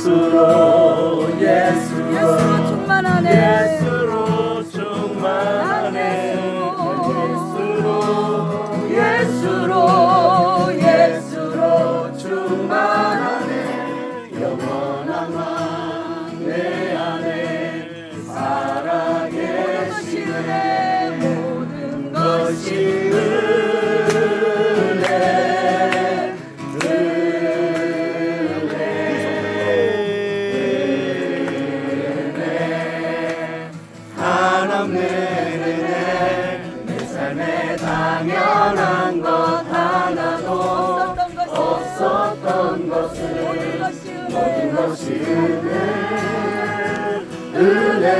예수로 예수로. 충만하네.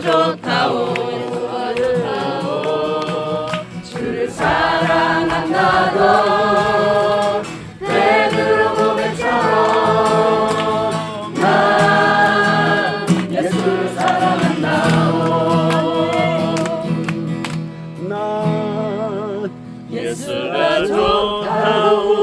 좋다 좋다오. 주를 사랑한다오. 베드로 고백처럼 난 예수를 사랑한다오. 난 예수가 좋다오.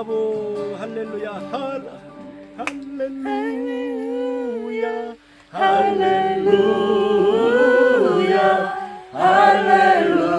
브라보 할렐루야 할, 할렐루야 할렐루야 할렐루야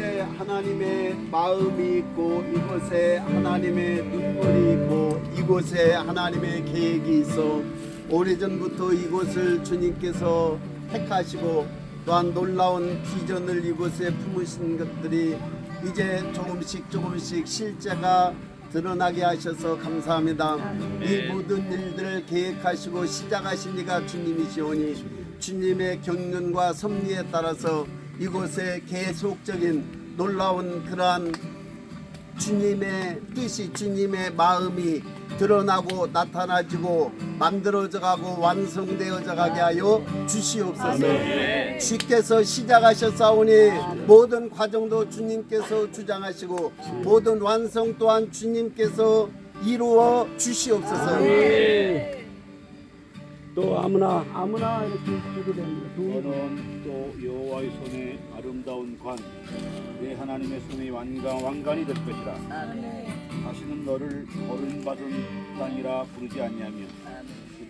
하나님의 마음이 있고 이곳에 하나님의 눈물이 있고 이곳에 하나님의 계획이 있어 오래전부터 이곳을 주님께서 택하시고 또한 놀라운 비전을 이곳에 품으신 것들이 이제 조금씩 조금씩 실제가 드러나게 하셔서 감사합니다. 이 모든 일들을 계획하시고 시작하신 이가 주님이시오니 주님의 경륜과 섭리에 따라서 이곳에 계속적인 놀라운 그러한 주님의 뜻이 주님의 마음이 드러나고 나타나지고 만들어져 가고 완성되어져 가게 하여 주시옵소서. 주께서 시작하셨사오니 모든 과정도 주님께서 주장하시고 모든 완성 또한 주님께서 이루어 주시옵소서. 또 아무나 아무나 이렇게 주게 됩니다. 두 너는 또 여호와의 손에 아름다운 관, 내 하나님의 손의 왕관, 왕관이 될 것이라. 다시는 너를 버림받은 땅이라 부르지 아니하며 이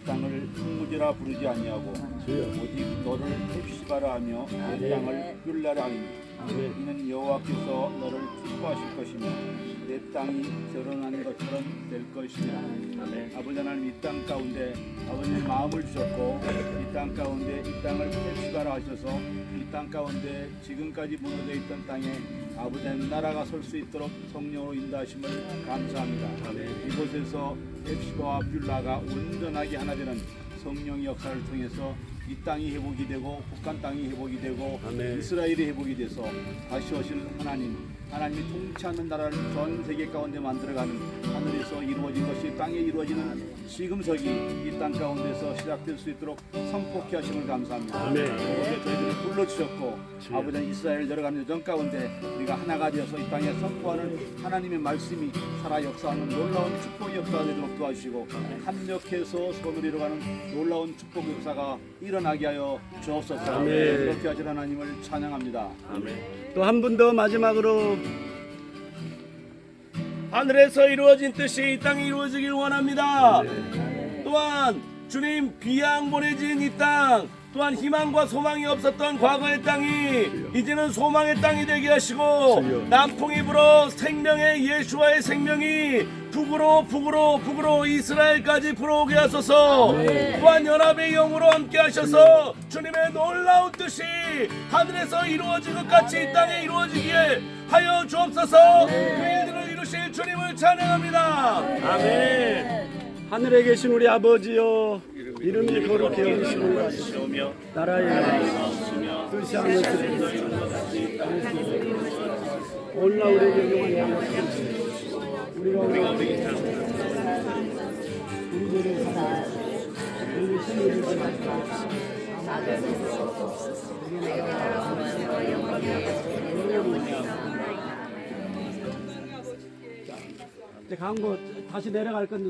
땅을 흙무지라 부르지 아니하고 오직 너를 헵시바라 하며 내 땅을 율라라 하니 이는 여호와께서 너를 축복하실 것이며 내 땅이 결혼한 것처럼 될 것이니라. 아버지 하나님 이 땅 가운데 아버님 마음을 주셨고 이 땅 가운데 이 땅을 헵시바라 하셔서 이 땅 가운데 지금까지 무너져 있던 땅에 아버지 나라가 설 수 있도록 성령으로 인도하심을 감사합니다 이곳에서 헵시바와 뷰라가 온전하게 하나 되는 성령의 역사를 통해서 이 땅이 회복이 되고 북한 땅이 회복이 되고 아멘. 이스라엘이 회복이 돼서 다시 오실 하나님 하나님이 통치하는 나라를 전 세계 가운데 만들어가는 하늘에서 이루어진 것이 땅에 이루어지는 지금석이 이 땅 가운데서 시작될 수 있도록 선포케 하심을 감사합니다. 아멘. 이곳에 저희들을 불러주셨고 아버지 이스라엘 내려가는 여정 가운데 우리가 하나가 되어서 이 땅에 선포하는 하나님의 말씀이 살아 역사하는 놀라운 축복의 역사가 되도록 도와주시고 합력해서 손을 이뤄가는 놀라운 축복 역사가 일어나게 하여 주옵소서. 아멘. 그렇게 하실 하나님을 찬양합니다 또 한 분 더 마지막으로 하늘에서 이루어진 뜻이 이 땅에 이루어지길 원합니다. 또한 주님 비양 보내진 이 땅, 또한 희망과 소망이 없었던 과거의 땅이 이제는 소망의 땅이 되게 하시고 남풍이 불어 생명의 예수와의 생명이 북으로 북으로 북으로 이스라엘까지 불어오게 하소서. 또한 연합의 영으로 함께 하셔서 주님의 놀라운 뜻이 하늘에서 이루어진 것 같이 이 땅에 이루어지기에 하여 주옵소서. 그 일들을 이루실 주님을 찬양합니다. 아멘. 하늘에 계신 우리 아버지여 이름이 거룩히 여기시고 나라의 뜻이 하늘에서. 오늘날 우리에게 용한 양식 우리가 우리가 우리 죄를 사하여 우리 신을 이제 광고 다시 내려갈 건데